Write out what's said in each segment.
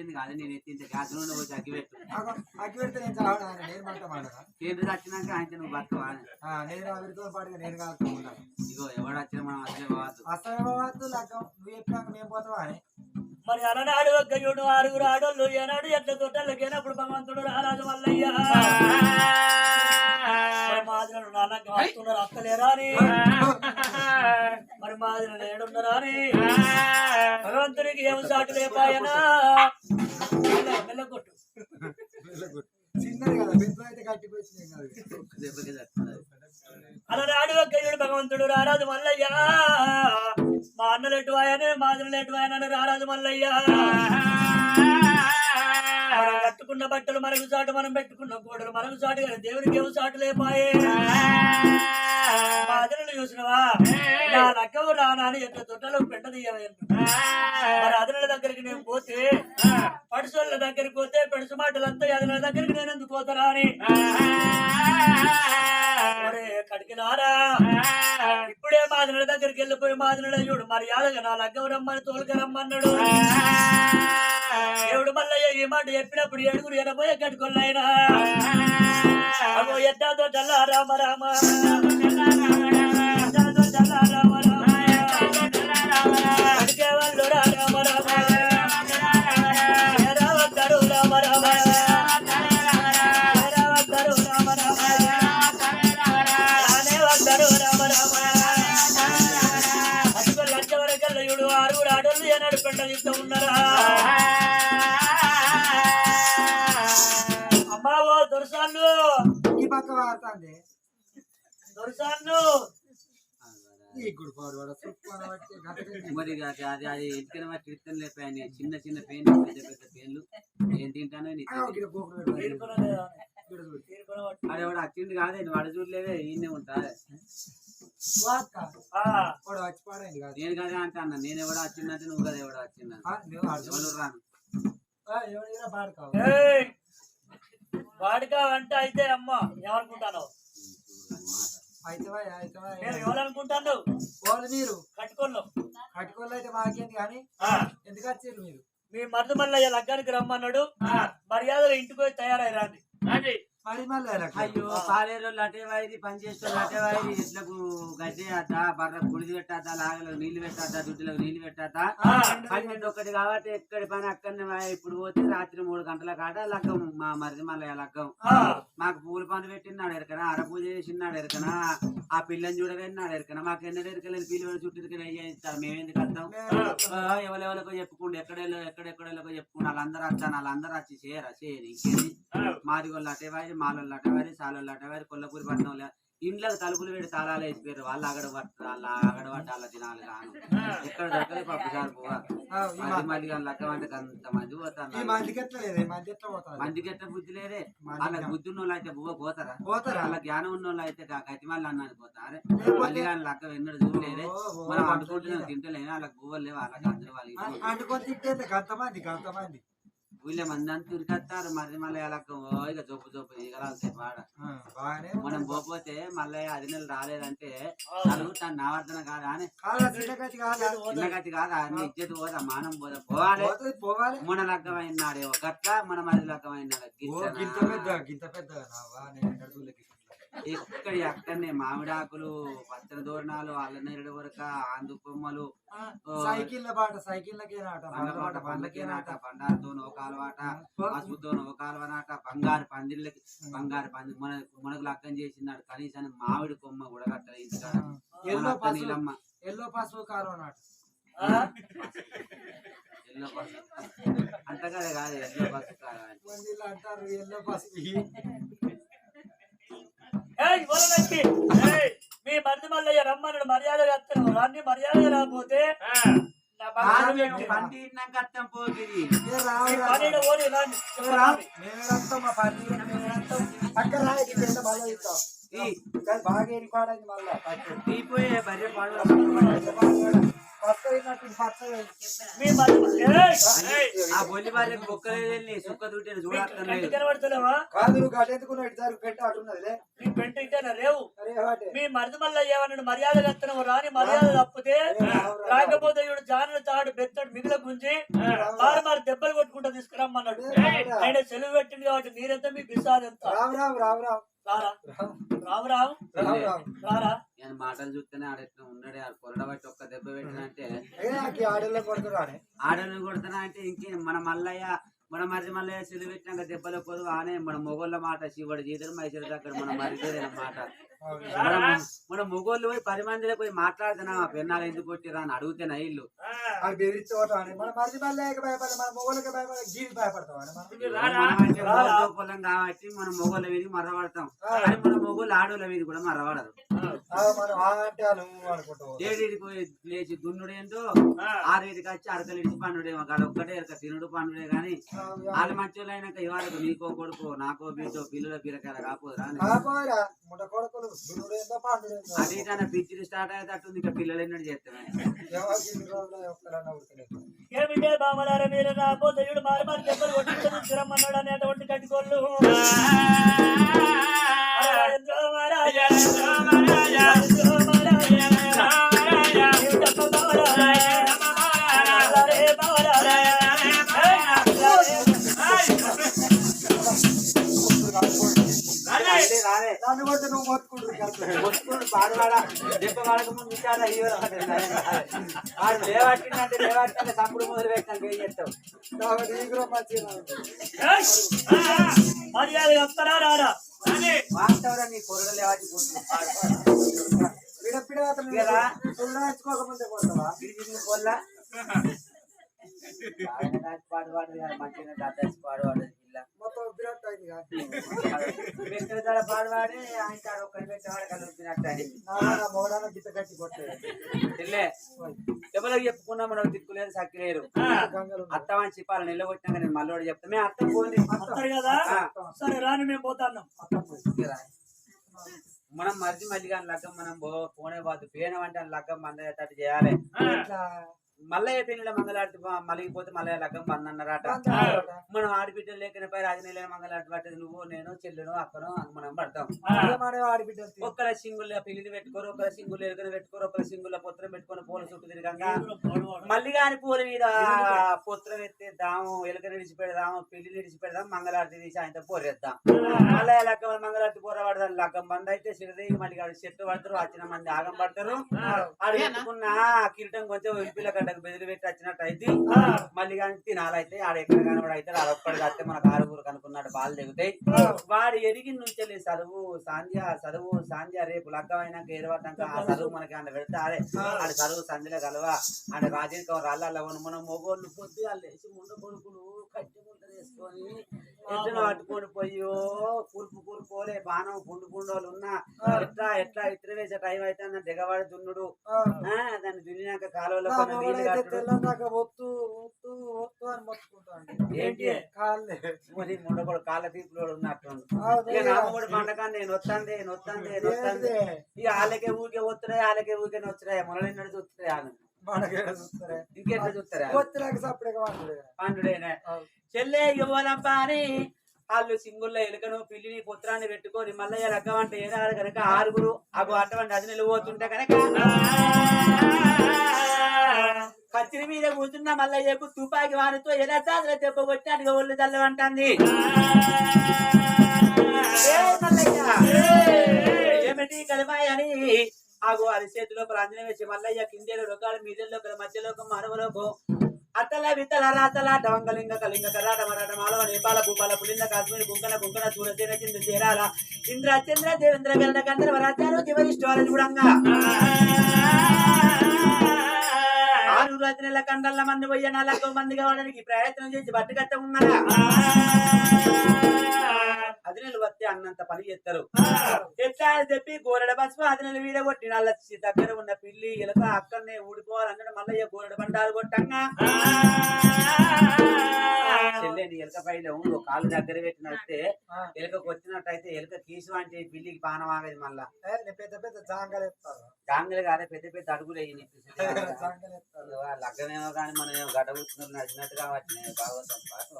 అయిపోయింది కాదు నేను ఎత్తి ఇంత గ్యాస్ అగ్గి పెట్టు. అగ్గి పెడితే నేను మాడనా కేంద్ర వచ్చినాక ఆయన నువ్వు బతుకవా నేను పాటుగా నేను ఇగో ఎవడు వచ్చినా మనం అసలే పోవద్దు. అసలు లగ్గం. నువ్వు చెప్పినాక మేము పోతావా అని. మరి అలనాడు ఒక్కయుడు ఆరుగురు ఆడోళ్ళు ఏనాడు ఎట్ల తొట్టలకేనప్పుడు భగవంతుడు రారాజు మల్లయ్య మరి మాదిరలు వస్తున్నారు అక్కలేరా మరి మాదిరి ఏడున్నారా భగవంతునికి ఏం సాటు లేపాయనా? మెల్ల- మెల్లగొట్టు చిన్నది కదా పెద్దలు భగవంతుడు రారాజు మల్లయ్య. మా అన్నలు ఎటువాయనే మాదిరి ఎటువాయనని రారాజు మల్లయ్య. మనం కట్టుకున్న బట్టలు మనకు చాటు మనం పెట్టుకున్న గోడలు మనకు చాటు కానీ దేవునికి ఏమో చాటు లేపాయే. మా అదనలు చూసినవా? నా లక్కవు రానాని ఎంత తొట్టలో పెట్ట మరి అదనల దగ్గరికి నేను పోతే పడుసోళ్ళ దగ్గరికి పోతే పెడుసు మాటలంతా అదనల దగ్గరికి నేను ఎందుకు పోతారా అని. కడిగినారా? ఇప్పుడే మాదినల దగ్గరికి వెళ్ళిపోయి మాదినల చూడు మర్యాదగా నా లగ్గం రమ్మని తోలుక రమ్మన్నాడు దేవుడు మల్లయ్య ఈ మాట చెప్పినప్పుడు ఏడుగురు ఎనబోయే కట్టుకున్నాయినా అగో ఎట్టాదో రామ రామ. చూడు ఆరుగురు ఆడోళ్ళు ఏనాడు పెంట తీస్తూ ఉన్నారా అమ్మా ఓ దొరసాన్లు ఈ పక్క వాడుతుంది. మరి అది అది లేపాయని చిన్న చిన్న పెయిన్లు పెద్ద పెద్ద పెయిన్లు. ఏం తింటానో నీకు ఆ, గిడ గోకుడు పెట్టు. తీర్పున లేదా? గిడ చూడు. తీర్పున పట్టు. అది ఎవడు వచ్చింది కాదే వాడు చూడలేదే ఈయనే ఉంటా వాడు కాదు నేను కదా అంటాను నేను ఎవడో వచ్చిందంటే నువ్వు కదా ఎవడో. ఎవరు రాను? ఏయ్! వాడిగా అంటే అయితే అమ్మ ఏమనుకుంటాను ఎవరనుకుంటాను వాళ్ళు మీరు? కట్టుకోళ్ళు. అయితే మాకేంది కానీ ఎందుకు వచ్చారు మీరు? మీ మరుదు మల్లయ్య లగ్గానికి రమ్మన్నాడు. మర్యాదగా ఇంటికి పోయి తయారై రాండి మరి మళ్ళీ ఎలక్షన్. అయ్యో పాలేరోళ్ళు అటే వాయిది పని చేసేవాళ్ళు అటే వాయిది ఎట్లకు గడ్డి అట్ట బర్ర గుడిది పెట్టాత లాగలకు నీళ్ళు పెట్టాత దుడ్డులకు నీళ్ళు పెట్టాత. ఆ, పన్నెండు ఒకటి కాబట్టి ఎక్కడి పని అక్కడనే. ఇప్పుడు పోతే రాత్రి మూడు గంటల కాట లగ్గం మా మరిది మళ్ళీ లగ్గం. మాకు పూల పని పెట్టినాడు ఎరకనా అర పూజ చేసినాడు ఎరకనా ఆ పిల్లని చూడవేనాడు ఎరకనా మాకు ఎన్నడూ ఎరకలేదు పిల్లలు చుట్టూ ఇరకన అయ్యేస్తారు మేము ఎందుకు వస్తాం ఎవరెవరికో చెప్పుకుంటూ ఎక్కడెళ్ళో ఎక్కడెక్కడెళ్ళకో చెప్పుకుంటూ వాళ్ళందరూ వచ్చాను వాళ్ళందరూ వచ్చి చేయరా చేయరు ఇంకేంది? మాదిగోళ్ళు అటేవారి మాలోళ్ళు అటేవారి సాలోళ్ళు అటేవారి కొల్లపూరి వాళ్ళ ఇండ్లకు తలుపులు పెట్టి తాళాలు వేసిపోయారు. వాళ్ళు అగడ వాళ్ళ అగడ పట్ట వాళ్ళ తినాలి రాను. ఎక్కడ దొరకలే పప్పు సార్ మళ్ళీ కానీ అంటే అంత మంది పోతారు. మందికి ఎట్లా ఎట్ట బుద్ధి లేదే. వాళ్ళకి బుద్ధి ఉన్న వాళ్ళు అయితే బువ్వ పోతారా? పోతారా? వాళ్ళ జ్ఞానం ఉన్న వాళ్ళు అయితే అన్నది పోతారే? మళ్ళీ కానీ లగ్గం ఎన్నడూ చూడలేదే. మనం ఓ, అనుకుంటున్నాం తింటలేము వాళ్ళకి బువ్వలు లేవు? వాళ్ళకి అందరూ ఆ, వాళ్ళకి అంటుకొని తింటే వీళ్ళే మంది అంతా ఉరికొస్తారు మరి మళ్ళీ ఓ ఇక ఆ, బాగానే మనం ఉంది. పోతే మళ్ళీ అది నెలలు రాలేదంటే తన నావర్ధన కాదా అని. కాదా చిన్నగతి కాదా. నీ ఇజ్జత్ పోదా? మానం పోదా? పోవాలి. పోవాలి. మన లగ్గమైనాడే ఒక గట్ల మన మరి గింత పెద్ద గింత పెద్ద. నావా నేను ఎన్నడూ చూడలేదు. ఎక్కడి అక్కడనే మామిడాకులు పచ్చని దోరణాలు అల్లనేరుడు వరక ఆందు కొమ్మలు ఆ, సైకిళ్ళ పాట సైకిళ్ళకే నాట బండ్ల పండ్ల పాట పండ్లకేనాట బండారుతో ఒక అలవాట పసుపుతో ఒక అలవాట బంగారు పందిళ్ళకి బంగారు పంది మన మనకు లక్కం చేసినాడు కనీసం మామిడి కొమ్మ కూడా కట్టలేదు నీలమ్మ. ఎల్లో పసుపు కాలువ నాట. ఎల్లో పసుపు. అంతగా కాదు ఎల్లో పసుపు కాదు. అంటారు ఎల్లో పసుపు. మీ మరిది మల్లయ్య రమ్మన్నాడు మర్యాదగా వస్తాను రాన్ని మర్యాదగా రాకపోతే బాగా మళ్ళా. మీ! ఆ బొల్లి సుక్క కనబడుతున్నావా? కాదు నువ్వు పెట్ట అటున్నదిలే. నీ పెంట ఇంటేనా రేవు? మీ మరిది మల్ల ఏమన్నాడు మర్యాద కత్తనవు రాని మర్యాద తప్పితే రాకపోతే ఇడు జానుడు తాడు బెత్తడు మిగిల గుంజి మారు మారు దెబ్బలు కొట్టుకుంటా తీసుకురమ్మన్నాడు. ఆయన సెలవు పెట్టింది కాబట్టి మీరెంత మీ బిసాద్ ఎంత రావు రావు రావు రావు. రారా? రావు. రాము రాము రావు రావు. రారా? నేను మాటలు చూస్తేనే ఆడెట్లా ఉన్నాడే ఆడు కొరడ బట్టి ఒక్క దెబ్బ పెట్టిన అంటే ఆడని కొడుతున్నా అంటే ఇంకే? మన మల్లయ్య మన మరిది మల్లయ్య సిలువ పెట్టినాక దెబ్బలు పోదు ఆనే మన మొగోళ్ళ మాట శివుడు జీతుడు మైసూరు దగ్గర మన మరిది మాట. మన మొగోళ్ళు పోయి పది మందిలో పోయి మాట్లాడుతున్నా ఆ పెన్నాలు ఎందుకు కొట్టిరా అని అడుగుతున్నా ఇల్లు పొలం కాబట్టి మన మొగోళ్ళ వీధికి మర్రపడతాం కానీ మన మొగోళ్ళు ఆడోళ్ళ వీధి కూడా అనుకుంటావు ఏడికి పోయి లేచి దున్నుడేంటో ఆరేడికి వచ్చి అరకలు ఇడిచి పండుడేమో కాదు ఒక్కటే ఎరక తినుడు పండుడే కానీ వాళ్ళు మంచోళ్ళు అయినాక ఇవాళకు నీకో కొడుకో నాకో బీటో పిల్లల బీరకాయలు కాపోదురా ముడ కొడుకులు అది ఇటు పిచ్చిడి స్టార్ట్ అయ్యేటట్టుంది ఇంకా పిల్లలు ఎన్నడు చేస్తామే ఎవరికి ఇన్ని రోజులు ఒక్కడన్నా ఉడకలేదు ఏమిటే బామలార మీరు రాకపోతే ఇడు మారు మారు దెబ్బలు అనేటువంటి కట్టుకోళ్ళు ఎంతో మొత్తుకుంటుంది కొట్టుకుని దెబ్బ వాడక విచారా హీరో వాడు లేవట్టిందంటే లేవట్టిందంటే తప్పుడు మొదలు పెట్టాను ఏం చేస్తావు మర్యాద వస్తారా రారా వాస్తవరా నీ కొరడ లేవాటి కూర్చుని పిడపిడ పోతావా మంచిగా దాదాసి మొత్తం బిరట్ అయింది కాదు పెట్టేదాడ పాడువాడే ఆయన కాడ ఒక్కడి పెట్టేవాడు కలిపినట్టు అని నా మొగడాన గిట్ట కట్టి కొట్టేది. ఇల్లే. ఎవరికి చెప్పుకున్నా మనం దిక్కులేరు సక్కిలేరు. గంగలు అత్తమని చెప్పాలి నిలబొట్టినాక నేను మళ్ళీ చెప్తా. మేము అత్త వస్తారు కదా? సరే రాని మేము పోతాన్నాం. మనం మరిది మళ్ళీ కానీ లగ్గం మనం పోనే పోదు. పేనం అంటే లగ్గం మందయ్యేటట్టు చేయాలి. మల్లయ్య పెళ్ళిలో మంగళారతి ప- మలిగిపోతే మల్లయ్య లగ్గం బందన్నారట మనం ఆడబిడ్డలు లేకనే పై రాజనీల మంగళారతి పట్టేది నువ్వు నేను చెల్లెను అక్కను మనం పడతాం. తీ- ఒక్కల సింగుల్ పిల్లిని పెట్టుకోరు ఒకరి సింగుల్ ఎలుకని పెట్టుకోరు ఒకరి సింగుల్ పొత్రం పెట్టుకొని పూల చుట్టూ తిరగంగా. మళ్ళీ కాని పూల మీద పొత్రం ఎత్తేద్దాము ఎలుకని విడిచిపెడదాము పిల్లిని విడిచిపెడదాం మంగళారతి తీసి ఆయన పోరేద్దాం మళ్ళీ లగ్గం మంగళారతి పూర పడదాం లగ్గం బంద్ అయితే సిరదేవి మళ్ళీ చెట్టు పడతారు వచ్చిన మంది ఆగం పడతారు. ఆడ పెట్టుకున్న కిరీటం కొంచెం విడిపిల్ల గడ్డకు బెదిరి పెట్టి వచ్చినట్టు అయితే మళ్ళీ కానీ తినాలైతే ఆడ ఎక్కడ కనబడి అయితే ఆడ ఒక్కడికి వస్తే మనకు ఆరుగురు కనుక్కున్నట్టు బాలు దిగుతాయి వాడు ఎరిగి నుంచి చదువు సాంధ్య చదువు సాంధ్య రేపు లగ్గం అయినాక ఏడవటాక ఆ చదువు మనకి ఆయన పెడితే అదే ఆడ చదువు సంధ్యలో కలవా ఆడ రాజకీయ రాళ్ళ మనం మొగోళ్ళు పొద్దుగా లేచి ముందు కొడుకులు వేసుకొని ఎట్లా పట్టుకొని పోయో కురుపు కురుపోలే బాణం పుండు పుండోలు ఉన్నా ఎట్లా ఎట్లా ఇతర వేసే టైం అయితే అన్న దిగబడి దున్నుడు. దాన్ని దున్నినాక కాలువలో ఒత్తు ఒత్తు ఒత్తు అని మొత్తుకుంటాను ఏంటి? కాళ్ళే. మరి ముండకొడు కాళ్ళ తీపులో ఉన్నట్టు నామగుడి పండగ నేను వస్తాంది నేను వస్తాంది నేను వస్తాంది. ఏంటిదే? ఇక వాళ్ళకే ఊరికే వస్తున్నాయి వాళ్ళకే ఊరికే వస్తున్నాయి మొదలైనడు చూస్తున్నాయి వాళ్ళు మనకేడ చూస్తారే ఇంకెట్లా చూస్తారా పండుడేనే. చెల్లె వాళ్ళు సింగుల్లో ఎలుకను పిల్లిని పుత్రాన్ని పెట్టుకొని మల్లయ్య రకం అంటే ఏడాది కనుక ఆరుగురు అగు అటువంటి అది నిలబోతుంటే కనుక కత్తిరి మీద కూర్చున్న మల్లయ్యకు తుపాకి వానితో ఎలా సాధన దెబ్బ కొట్టినట్టుగా ఒళ్ళు చల్లవంటుంది? మల్లయ్య! ఆగు అది చేతిలో ప్రాంజనం మల్లయ్య కిందేలు రొకాలు మీదల్లో మధ్యలో మరవలోకు అత్తల విత్తల రాతల డవంగలింగ కలింగ కరాట మరాట మాలవ నేపాల భూపాల పులింద కాశ్మీర్ గుంకన కుంకణ చూడసేన చింద చేరాల. ఇంద్ర చంద్ర దేవేంద్ర వెళ్ళ గంధర్వ రాజ్యాలు చివరిష్టాల చూడంగా ఆరు నెల కండల మంది పోయి నాలుగు మంది కావడానికి ప్రయత్నం చేసి బట్టుకట్ట ఉన్నారా అదినెలు వస్తే అన్నంత పని చేస్తారు. ఎట్లా చెప్పి గోరెడ పసుపు అదినెలు వీడ కొట్టి నల్ల దగ్గర ఉన్న పిల్లి ఎలక అక్కడనే ఊడిపోవాలన్నాడు. మల్లయ్య గోరెడ బండాలు కొట్టంగా. ఎలుక పైన ఉండు కాలు దగ్గర పెట్టినట్టే ఆ. ఎలుక కొట్టినట్టయితే ఎలుక కీసు అంటే పిల్లికి పానం ఆగదు మళ్ళా. పెద్ద పెద్ద జాంగలు జాంగలు కాదే పెద్ద పెద్ద అడుగులు ఎత్తారు. లగ్గమేమో కానీ మనం ఏమో గడ్డ కూర్చున్నారు నచ్చినట్టు కాబట్టి భాగవతం పాటు.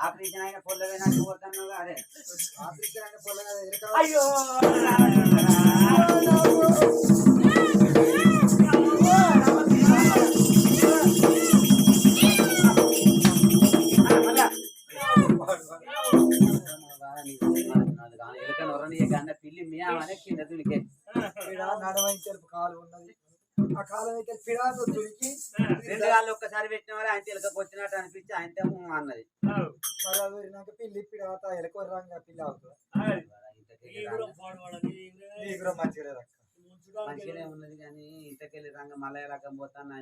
ఆపరేషన్ అయిన పొల్ల పోయినట్టు పోతాను అదే. ఆఫీస్ అంటే పొలం ఎరక అయ్యో! పిడ నడవని తెలుపు కాలు ఉన్నది. ఆ కాలం అయితే రెండు కాళ్ళు ఒక్కసారి పెట్టిన వాళ్ళు ఆయన ఎలుక వచ్చినట్టు అనిపించి ఆయన అన్నది. మరి అది పిల్లి పిడ ఎలక రంగా పిల్లి అవుతుంది. మంచిగా ఉన్నది కానీ ఇంతకెళ్ళి రంగ మలయ రకం పోతాను